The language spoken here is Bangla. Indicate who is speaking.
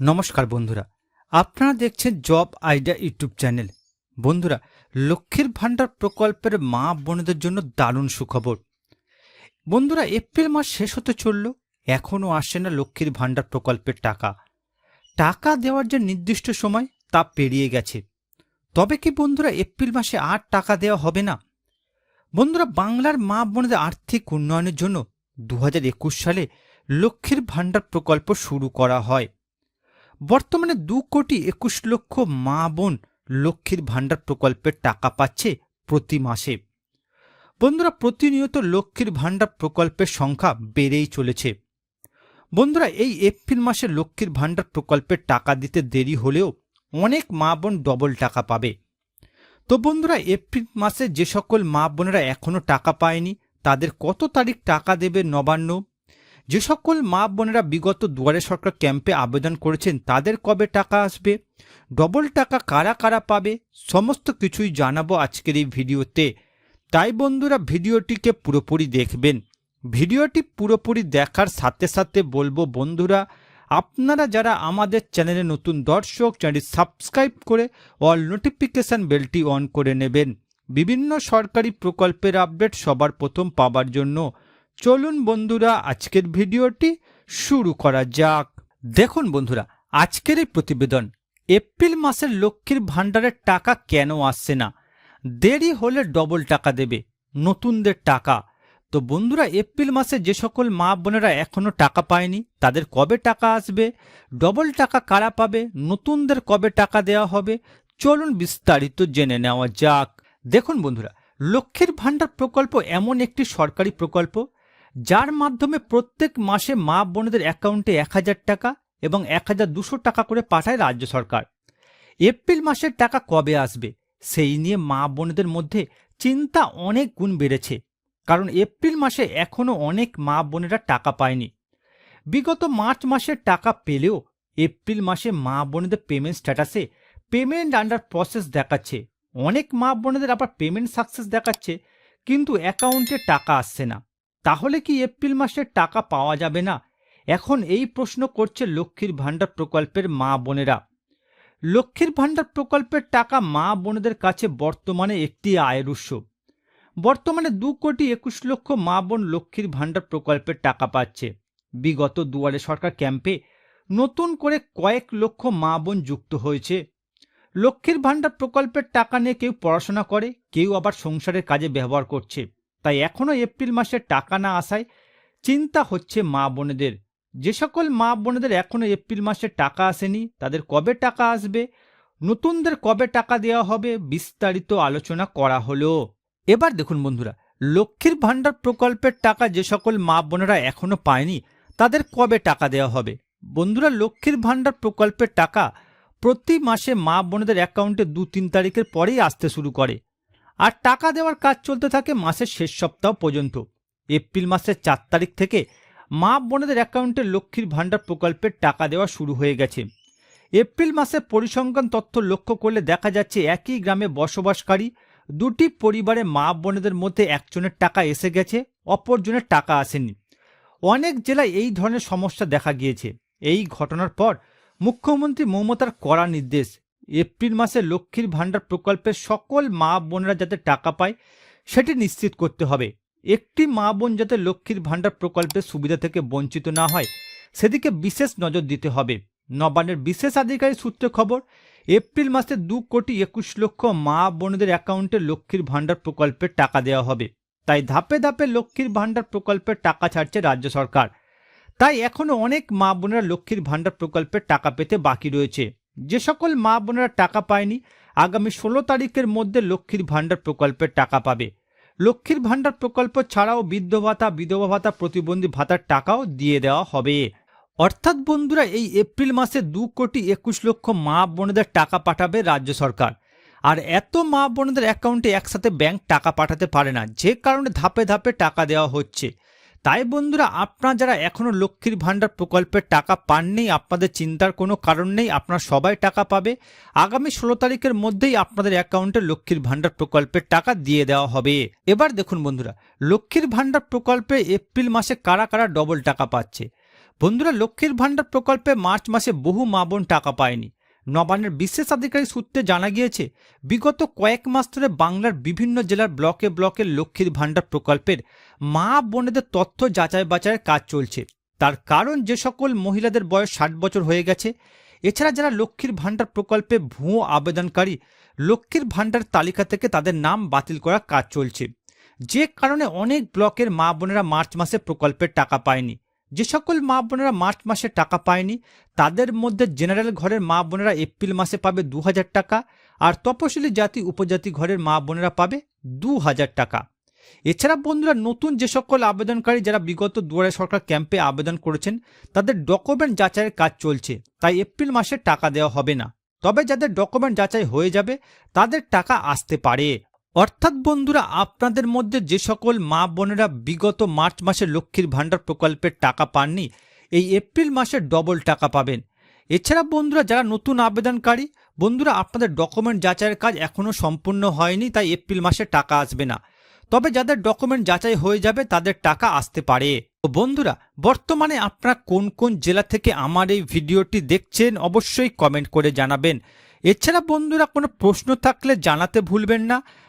Speaker 1: নমস্কার বন্ধুরা, আপনারা দেখছেন জব আইডিয়া ইউটিউব চ্যানেল। বন্ধুরা, লক্ষ্মীর ভাণ্ডার প্রকল্পের মা বোনদের জন্য দারুণ সুখবর। বন্ধুরা, এপ্রিল মাস শেষ হতে চলল, এখনও আসে না লক্ষ্মীর ভাণ্ডার প্রকল্পের টাকা। টাকা দেওয়ার যে নির্দিষ্ট সময়, তা পেরিয়ে গেছে। তবে কি বন্ধুরা, এপ্রিল মাসে আর টাকা দেওয়া হবে না? বন্ধুরা, বাংলার মা বোনদের আর্থিক উন্নয়নের জন্য দু হাজার একুশ সালে লক্ষ্মীর ভাণ্ডার প্রকল্প শুরু করা হয়। বর্তমানে দু কোটি একুশ লক্ষ মা বোন লক্ষ্মীর ভাণ্ডার প্রকল্পের টাকা পাচ্ছে প্রতি মাসে। বন্ধুরা, প্রতিনিয়ত লক্ষ্মীর ভাণ্ডার প্রকল্পের সংখ্যা বেড়েই চলেছে। বন্ধুরা, এই এপ্রিল মাসে লক্ষ্মীর ভাণ্ডার প্রকল্পের টাকা দিতে দেরি হলেও অনেক মা বোন ডবল টাকা পাবে। তো বন্ধুরা, এপ্রিল মাসে যে সকল মা বোনেরা এখনও টাকা পায়নি, তাদের কত তারিখ টাকা দেবে নবান্ন? যে সকল মা বোনেরা বিগত দুয়ারে সরকার ক্যাম্পে আবেদন করেছেন, তাদের কবে টাকা আসবে? ডবল টাকা কারা কারা পাবে? সমস্ত কিছুই জানাব আজকের এই ভিডিওতে। তাই বন্ধুরা, ভিডিওটিকে পুরোপুরি দেখবেন। ভিডিওটি পুরোপুরি দেখার সাথে সাথে বলব, বন্ধুরা, আপনারা যারা আমাদের চ্যানেলে নতুন দর্শক, চ্যানেলটি সাবস্ক্রাইব করে অল নোটিফিকেশান বেলটি অন করে নেবেন। বিভিন্ন সরকারি প্রকল্পের আপডেট সবার প্রথম পাবার জন্য চলুন বন্ধুরা, আজকের ভিডিওটি শুরু করা যাক। দেখুন বন্ধুরা, আজকের এই প্রতিবেদন, এপ্রিল মাসের লক্ষ্মীর ভাণ্ডারের টাকা কেন আসছে না? দেরি হলে ডবল টাকা দেবে, নতুনদের টাকা। তো বন্ধুরা, এপ্রিল মাসে যে সকল মা বোনেরা এখনও টাকা পায়নি, তাদের কবে টাকা আসবে? ডবল টাকা কারা পাবে? নতুনদের কবে টাকা দেওয়া হবে? চলুন বিস্তারিত জেনে নেওয়া যাক। দেখুন বন্ধুরা, লক্ষ্মীর ভাণ্ডার প্রকল্প এমন একটি সরকারি প্রকল্প যার মাধ্যমে প্রত্যেক মাসে মা বোনেদের অ্যাকাউন্টে এক হাজার টাকা এবং এক হাজার দুশো টাকা করে পাঠায় রাজ্য সরকার। এপ্রিল মাসের টাকা কবে আসবে, সেই নিয়ে মা বোনেদের মধ্যে চিন্তা অনেক গুণ বেড়েছে, কারণ এপ্রিল মাসে এখনও অনেক মা বোনেরা টাকা পায়নি। বিগত মার্চ মাসের টাকা পেলেও এপ্রিল মাসে মা বোনেদের পেমেন্ট স্ট্যাটাসে পেমেন্ট আন্ডার প্রসেস দেখাচ্ছে। অনেক মা বোনেদের আবার পেমেন্ট সাকসেস দেখাচ্ছে, কিন্তু অ্যাকাউন্টে টাকা আসছে না। তাহলে কি এপ্রিল মাসের টাকা পাওয়া যাবে না? এখন এই প্রশ্ন করছে লক্ষ্মীর ভাণ্ডার প্রকল্পের মা বোনেরা। লক্ষ্মীর ভাণ্ডার প্রকল্পের টাকা মা বোনেদের কাছে বর্তমানে একটি আয়ের উৎস। বর্তমানে দু কোটি একুশ লক্ষ মা বোন লক্ষ্মীর ভাণ্ডার প্রকল্পের টাকা পাচ্ছে। বিগত দুয়ারে সরকার ক্যাম্পে নতুন করে কয়েক লক্ষ মা বোন যুক্ত হয়েছে। লক্ষ্মীর ভাণ্ডার প্রকল্পের টাকা নিয়ে কেউ পড়াশোনা করে, কেউ আবার সংসারের কাজে ব্যবহার করছে। তাই এখনও এপ্রিল মাসে টাকা না আসায় চিন্তা হচ্ছে মা বোনেদের। যে সকল মা বোনেদের এখনও এপ্রিল মাসে টাকা আসেনি, তাদের কবে টাকা আসবে, নতুনদের কবে টাকা দেওয়া হবে বিস্তারিত আলোচনা করা হলো। এবার দেখুন বন্ধুরা, লক্ষ্মীর ভাণ্ডার প্রকল্পের টাকা যে সকল মা বোনেরা এখনও পায়নি, তাদের কবে টাকা দেওয়া হবে? বন্ধুরা, লক্ষ্মীর ভাণ্ডার প্রকল্পের টাকা প্রতি মাসে মা বোনেদের অ্যাকাউন্টে দু তিন তারিখের পরেই আসতে শুরু করে। আর টাকা দেওয়ার কাজ চলতে থাকে মাসের শেষ সপ্তাহ পর্যন্ত। এপ্রিল মাসের চার তারিখ থেকে মা বোনেদের অ্যাকাউন্টে লক্ষ্মীর ভাণ্ডার প্রকল্পের টাকা দেওয়া শুরু হয়ে গেছে। এপ্রিল মাসে পরিসংখ্যান তথ্য লক্ষ্য করলে দেখা যাচ্ছে একই গ্রামে বসবাসকারী দুটি পরিবারে মা বোনেদের মধ্যে একজনের টাকা এসে গেছে, অপরজনের টাকা আসেনি। অনেক জেলায় এই ধরনের সমস্যা দেখা গিয়েছে। এই ঘটনার পর মুখ্যমন্ত্রী মমতার কড়া নির্দেশ এপ্রিল মাসে লক্ষ্মীর ভাণ্ডার প্রকল্পের সকল মা বোনেরা যাতে টাকা পায়, সেটি নিশ্চিত করতে হবে। একটি মা বোন যাতে লক্ষ্মীর ভাণ্ডার প্রকল্পের সুবিধা থেকে বঞ্চিত না হয়, সেদিকে বিশেষ নজর দিতে হবে। নবান্নের বিশেষ আধিকারিক সূত্রে খবর, এপ্রিল মাসে দু কোটি একুশ লক্ষ মা বোনদের অ্যাকাউন্টে লক্ষ্মীর ভাণ্ডার প্রকল্পের টাকা দেওয়া হবে। তাই ধাপে ধাপে লক্ষ্মীর ভাণ্ডার প্রকল্পের টাকা ছাড়ছে রাজ্য সরকার। তাই এখনও অনেক মা বোনেরা লক্ষ্মীর ভাণ্ডার প্রকল্পের টাকা পেতে বাকি রয়েছে। যে সকল মা বোনেরা টাকা পায়নি, আগামী ষোলো তারিখের মধ্যে লক্ষ্মীর ভাণ্ডার প্রকল্পের টাকা পাবে। লক্ষ্মীর ভাণ্ডার প্রকল্প ছাড়াও বৃদ্ধ ভাতা বিধবা ভাতা প্রতিবন্ধী ভাতার টাকাও দিয়ে দেওয়া হবে। অর্থাৎ বন্ধুরা, এই এপ্রিল মাসে দু কোটি একুশ লক্ষ মা বোনেদের টাকা পাঠাবে রাজ্য সরকার। আর এত মা বোনেদের অ্যাকাউন্টে একসাথে ব্যাংক টাকা পাঠাতে পারে না, যে কারণে ধাপে ধাপে টাকা দেওয়া হচ্ছে। তাই বন্ধুরা, আপনারা যারা এখনও লক্ষ্মীর ভাণ্ডার প্রকল্পের টাকা পাননি, আপনাদের চিন্তার কোনো কারণ নেই, আপনারা সবাই টাকা পাবে। আগামী ষোলো তারিখের মধ্যেই আপনাদের অ্যাকাউন্টে লক্ষ্মীর ভাণ্ডার প্রকল্পের টাকা দিয়ে দেওয়া হবে। এবার দেখুন বন্ধুরা, লক্ষ্মীর ভাণ্ডার প্রকল্পে এপ্রিল মাসে কারা কারা ডবল টাকা পাচ্ছে? বন্ধুরা, লক্ষ্মীর ভাণ্ডার প্রকল্পে মার্চ মাসে বহু মা বোন টাকা পায়নি। নবান্নের বিশেষ আধিকারিক সূত্রে জানা গিয়েছে, বিগত কয়েক মাস ধরে বাংলার বিভিন্ন জেলার ব্লকে ব্লকে লক্ষ্মীর ভাণ্ডার প্রকল্পের মা বোনেদের তথ্য যাচাই বাছাইয়ের কাজ চলছে। তার কারণ যে সকল মহিলাদের বয়স ষাট বছর হয়ে গেছে। এছাড়া যারা লক্ষ্মীর ভাণ্ডার প্রকল্পে ভুয়ো আবেদনকারী, লক্ষ্মীর ভাণ্ডার তালিকা থেকে তাদের নাম বাতিল করার কাজ চলছে। যে কারণে অনেক ব্লকের মা বোনেরা মার্চ মাসে প্রকল্পের টাকা পায়নি। যে সকল মা বোনেরা মার্চ মাসে টাকা পায়নি, তাদের মধ্যে জেনারেল ঘরের মা বোনেরা এপ্রিল মাসে পাবে দু হাজার টাকা আর তপশিলি জাতি উপজাতি ঘরের মা বোনেরা পাবে দু হাজার টাকা। এছাড়া বন্ধুরা, নতুন যে সকল আবেদনকারী যারা বিগত দুয়ারে সরকার ক্যাম্পে আবেদন করেছেন, তাদের ডকুমেন্ট যাচাইয়ের কাজ চলছে, তাই এপ্রিল মাসে টাকা দেওয়া হবে না। তবে যাদের ডকুমেন্ট যাচাই হয়ে যাবে, তাদের টাকা আসতে পারে। অর্থাৎ বন্ধুরা, আপনাদের মধ্যে যে সকল মা বোনেরা বিগত মার্চ মাসে লক্ষ্মীর ভাণ্ডার প্রকল্পের টাকা পাননি, এই এপ্রিল মাসে ডবল টাকা পাবেন। এছাড়া বন্ধুরা, যারা নতুন আবেদনকারী, বন্ধুরা, আপনাদের ডকুমেন্ট যাচাইয়ের কাজ এখনও সম্পূর্ণ হয়নি, তাই এপ্রিল মাসে টাকা আসবে না। তবে যাদের ডকুমেন্ট যাচাই হয়ে যাবে, তাদের টাকা আসতে পারে। বন্ধুরা, বর্তমানে আপনারা কোন কোন জেলা থেকে আমার এই ভিডিওটি দেখছেন, অবশ্যই কমেন্ট করে জানাবেন। এছাড়া বন্ধুরা, কোনো প্রশ্ন থাকলে জানাতে ভুলবেন না।